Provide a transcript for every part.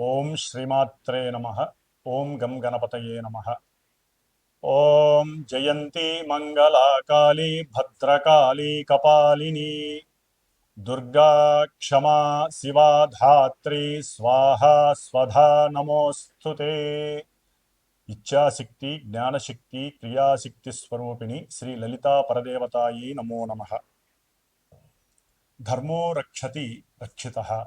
ओम श्रीमात्रे नमः। ओम गम கணபதையே நம ஓம் जयंती मंगला काली भद्रकाली, कपालिनी, दुर्गा क्षमा, शिवा धात्री, स्वाहा, स्वधा, नमोऽस्तु ते। इच्छाशक्ति, ज्ञानशक्ति क्रियाशक्तिस्वरूपिणि श्रीललितापरदेवतायै नमो नमः। धर्मो रक्षति रक्षितः।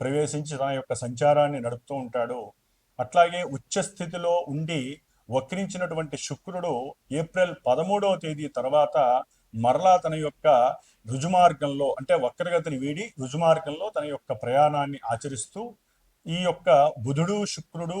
ప్రవేశించి తన యొక్క సంచారాన్ని నడుపుతూ ఉంటాడు. అట్లాగే ఉచ్చస్థితిలో ఉండి వక్రించినటువంటి శుక్రుడు ఏప్రిల్ పదమూడవ తేదీ తర్వాత మరలా తన యొక్క రుజుమార్గంలో అంటే వక్రగతిని వీడి రుజుమార్గంలో తన యొక్క ప్రయాణాన్ని ఆచరిస్తూ ఈ యొక్క బుధుడు శుక్రుడు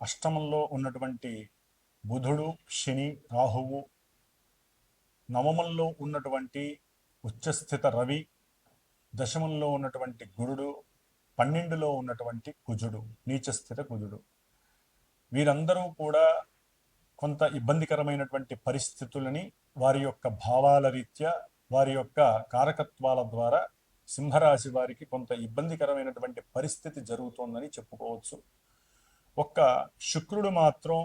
అష్టమంలో ఉన్నటువంటి బుధుడు శని రాహువు నవమంలో ఉన్నటువంటి ఉచ్చస్థిత రవి దశమంలో ఉన్నటువంటి గురుడు పన్నెండులో ఉన్నటువంటి కుజుడు నీచస్థిత కుజుడు. వీరందరూ కూడా కొంత ఇబ్బందికరమైనటువంటి పరిస్థితులని వారి యొక్క భావాల రీత్యా వారి యొక్క కారకత్వాల ద్వారా సింహరాశి వారికి కొంత ఇబ్బందికరమైనటువంటి పరిస్థితి జరుగుతోందని చెప్పుకోవచ్చు. ఒక్క శుక్రుడు మాత్రం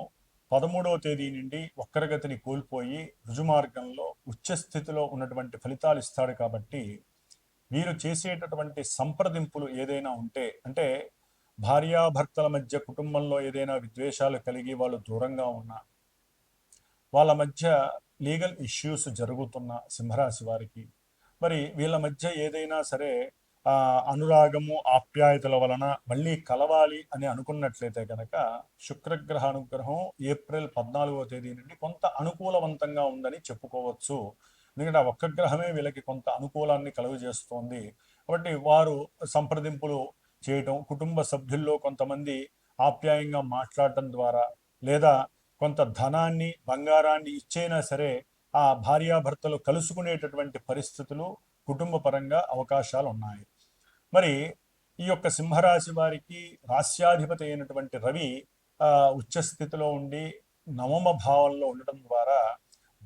పదమూడవ తేదీ నుండి వక్రగతిని కోల్పోయి రుజుమార్గంలో ఉచ్చస్థితిలో ఉన్నటువంటి ఫలితాలు ఇస్తాడు కాబట్టి వీరు చేసేటటువంటి సంప్రదింపులు ఏదైనా ఉంటే అంటే భార్యాభర్తల మధ్య కుటుంబంలో ఏదైనా విద్వేషాలు కలిగి వాళ్ళు దూరంగా ఉన్నా వాళ్ళ మధ్య లీగల్ ఇష్యూస్ జరుగుతున్న సింహరాశి వారికి మరి వీళ్ళ మధ్య ఏదైనా సరే అనురాగము ఆప్యాయతల వలన మళ్ళీ కలవాలి అని అనుకున్నట్లయితే కనుక శుక్రగ్రహ అనుగ్రహం ఏప్రిల్ పద్నాలుగో తేదీ నుండి కొంత అనుకూలవంతంగా ఉందని చెప్పుకోవచ్చు. ఎందుకంటే ఆ ఒక్క గ్రహమే వీళ్ళకి కొంత అనుకూలాన్ని కలుగజేస్తోంది కాబట్టి వారు సంప్రదింపులు చేయటం కుటుంబ సభ్యుల్లో కొంతమంది ఆప్యాయంగా మాట్లాడటం ద్వారా లేదా కొంత ధనాన్ని బంగారాన్ని ఇచ్చైనా సరే ఆ భార్యాభర్తలు కలుసుకునేటటువంటి పరిస్థితులు కుటుంబ పరంగా అవకాశాలు ఉన్నాయి మరి ఈ యొక్క సింహరాశి వారికి రాస్యాధిపతి అయినటువంటి రవి ఉచ్చస్థితిలో స్థితిలో ఉండి నవమ భావంలో ఉండటం ద్వారా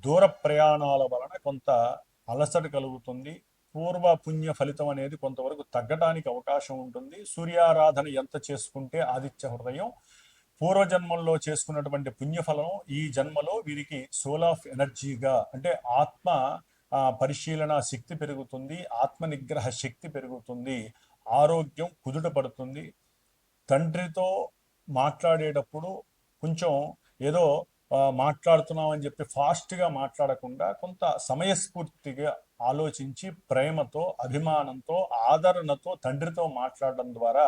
దూర ప్రయాణాల వలన కొంత అలసట కలుగుతుంది. పూర్వ పుణ్య ఫలితం అనేది కొంతవరకు తగ్గడానికి అవకాశం ఉంటుంది. సూర్యారాధన ఎంత చేసుకుంటే ఆదిత్య హృదయం పూర్వజన్మల్లో చేసుకున్నటువంటి పుణ్యఫలం ఈ జన్మలో వీరికి సోల్ ఆఫ్ ఎనర్జీగా అంటే ఆత్మ పరిశీలన శక్తి పెరుగుతుంది ఆత్మ నిగ్రహ శక్తి పెరుగుతుంది ఆరోగ్యం కుదుట పడుతుంది తండ్రితో మాట్లాడేటప్పుడు కొంచెం ఏదో మాట్లాడుతున్నామని చెప్పి ఫాస్ట్గా మాట్లాడకుండా కొంత సమయస్ఫూర్తిగా ఆలోచించి ప్రేమతో అభిమానంతో ఆదరణతో తండ్రితో మాట్లాడడం ద్వారా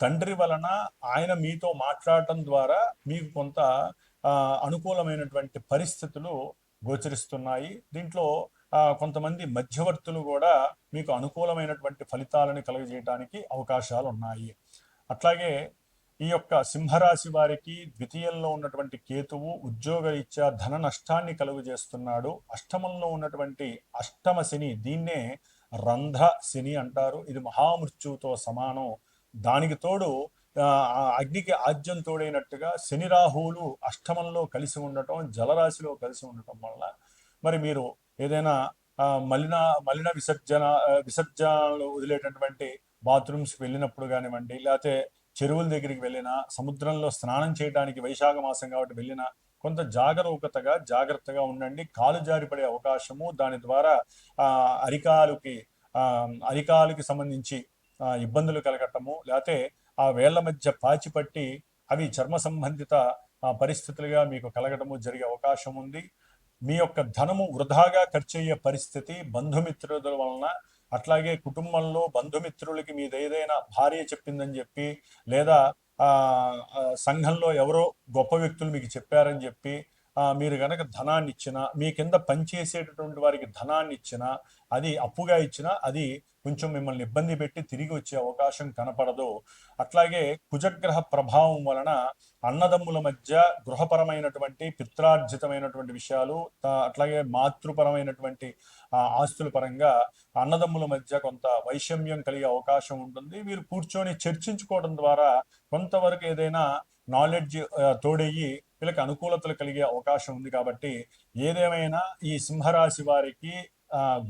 తండ్రి వలన ఆయన మీతో మాట్లాడటం ద్వారా మీకు కొంత అనుకూలమైనటువంటి పరిస్థితులు గోచరిస్తున్నాయి. దీంట్లో కొంతమంది మధ్యవర్తులు కూడా మీకు అనుకూలమైనటువంటి ఫలితాలను కలుగజేయడానికి అవకాశాలు ఉన్నాయి అట్లాగే ఈ యొక్క సింహరాశి వారికి ద్వితీయంలో ఉన్నటువంటి కేతువు ఉద్యోగరీత్యా ధన నష్టాన్ని కలుగజేస్తున్నాడు. అష్టమంలో ఉన్నటువంటి అష్టమ శని దీన్నే రంధ్ర శని అంటారు. ఇది మహామృత్యువుతో సమానం. దానికి తోడు అగ్నికి ఆజ్యం తోడైనట్టుగా శని రాహువులు అష్టమంలో కలిసి ఉండటం జలరాశిలో కలిసి ఉండటం వల్ల మరి మీరు ఏదైనా మలిన మలిన విసర్జన విసర్జనలు వదిలేటటువంటి బాత్రూమ్స్కి వెళ్ళినప్పుడు కానివ్వండి లేకపోతే చెరువుల దగ్గరికి వెళ్ళినా సముద్రంలో స్నానం చేయడానికి వైశాఖ మాసం కాబట్టి వెళ్ళినా కొంత జాగరూకతగా జాగ్రత్తగా ఉండండి. కాలు జారిపడే అవకాశము దాని ద్వారా ఆ, అరికాలుకి అరికాలుకి సంబంధించి ఇబ్బందులు కలగటము లేకపోతే ఆ వేళ్ళ మధ్య పాచిపట్టి అవి చర్మ సంబంధిత పరిస్థితులుగా మీకు కలగడము జరిగే అవకాశం ఉంది. మీ యొక్క ధనము వృధాగా ఖర్చు అయ్యే పరిస్థితి బంధుమిత్రుల వలన అట్లాగే కుటుంబంలో బంధుమిత్రులకి మీద ఏదైనా భార్య చెప్పిందని చెప్పి లేదా సంఘంలో ఎవరో గొప్ప వ్యక్తులు మీకు చెప్పారని చెప్పి మీరు కనుక ధనాన్ని ఇచ్చినా మీ కింద పనిచేసేటటువంటి వారికి ధనాన్ని ఇచ్చినా అది అప్పుగా ఇచ్చినా అది కొంచెం మిమ్మల్ని ఇబ్బంది పెట్టి తిరిగి వచ్చే అవకాశం కనపడదు. అట్లాగే కుజగ్రహ ప్రభావం వలన అన్నదమ్ముల మధ్య గృహపరమైనటువంటి పిత్రార్జితమైనటువంటి విషయాలు అట్లాగే మాతృపరమైనటువంటి ఆస్తుల పరంగా అన్నదమ్ముల మధ్య కొంత వైషమ్యం కలిగే అవకాశం ఉంటుంది. మీరు కూర్చొని చర్చించుకోవడం ద్వారా కొంతవరకు ఏదైనా నాలెడ్జ్ తోడయ్యి వీళ్ళకి అనుకూలతలు కలిగే అవకాశం ఉంది కాబట్టి ఏదేమైనా ఈ సింహరాశి వారికి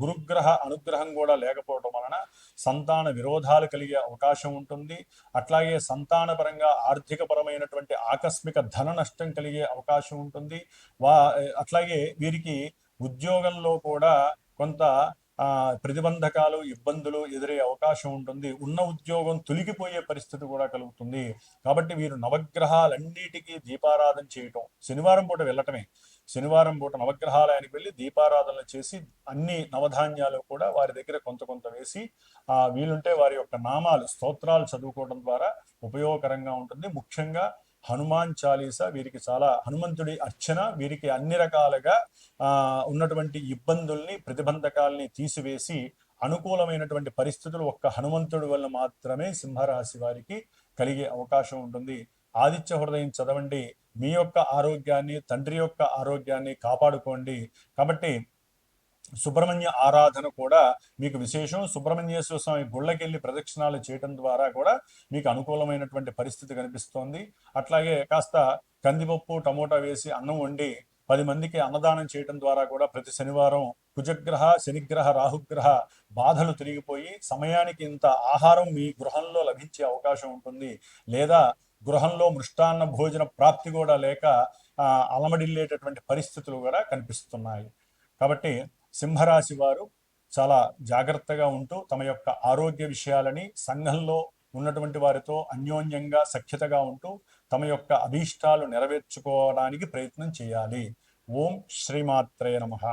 గురుగ్రహ అనుగ్రహం కూడా లేకపోవడం వలన సంతాన విరోధాలు కలిగే అవకాశం ఉంటుంది. అట్లాగే సంతాన పరంగా ఆర్థిక పరమైనటువంటి ఆకస్మిక ధన నష్టం కలిగే అవకాశం ఉంటుంది. వా అట్లాగే వీరికి ఉద్యోగంలో కూడా కొంత ప్రతిబంధకాలు ఇబ్బందులు ఎదురయ్యే అవకాశం ఉంటుంది. ఉన్న ఉద్యోగం తొలగిపోయే పరిస్థితి కూడా కలుగుతుంది. కాబట్టి వీరు నవగ్రహాలన్నిటికీ దీపారాధన చేయటం శనివారం పూట వెళ్ళటమే. శనివారం పూట నవగ్రహాలయానికి వెళ్ళి దీపారాధనలు చేసి అన్ని నవధాన్యాలు కూడా వారి దగ్గర కొంత కొంత వేసి ఆ వీలుంటే వారి యొక్క నామాలు స్తోత్రాలు చదువుకోవడం ద్వారా ఉపయోగకరంగా ఉంటుంది. ముఖ్యంగా హనుమాన్ చాలీసా వీరికి చాలా హనుమంతుడి అర్చన వీరికి అన్ని రకాలుగా ఉన్నటువంటి ఇబ్బందుల్ని ప్రతిబంధకాల్ని తీసివేసి అనుకూలమైనటువంటి పరిస్థితులు ఒక్క హనుమంతుడి వల్ల మాత్రమే సింహరాశి వారికి కలిగే అవకాశం ఉంటుంది. ఆదిత్య హృదయం చదవండి. మీ యొక్క ఆరోగ్యాన్ని తండ్రి యొక్క ఆరోగ్యాన్ని కాపాడుకోండి. కాబట్టి సుబ్రహ్మణ్య ఆరాధన కూడా మీకు విశేషం. సుబ్రహ్మణ్యేశ్వర స్వామి గుళ్ళకెళ్ళి ప్రదక్షిణాలు చేయడం ద్వారా కూడా మీకు అనుకూలమైనటువంటి పరిస్థితి కనిపిస్తోంది. అట్లాగే కాస్త కందిపప్పు టమోటా వేసి అన్నం వండి పది మందికి అన్నదానం చేయడం ద్వారా కూడా ప్రతి శనివారం కుజగ్రహ శనిగ్రహ రాహుగ్రహ బాధలు తిరిగిపోయి సమయానికి ఇంత ఆహారం మీ గృహంలో లభించే అవకాశం ఉంటుంది. లేదా గృహంలో మృష్టాన్న భోజన ప్రాప్తి కూడా లేక అలమడిల్లేటటువంటి పరిస్థితులు కూడా కనిపిస్తున్నాయి. కాబట్టి సింహరాశి వారు చాలా జాగ్రత్తగా ఉంటూ తమ యొక్క ఆరోగ్య విషయాలని సంఘంలో ఉన్నటువంటి వారితో అన్యోన్యంగా సఖ్యతగా ఉంటూ తమ యొక్క అభీష్టాలు నెరవేర్చుకోవడానికి ప్రయత్నం చేయాలి. ఓం శ్రీమాత్రే నమః.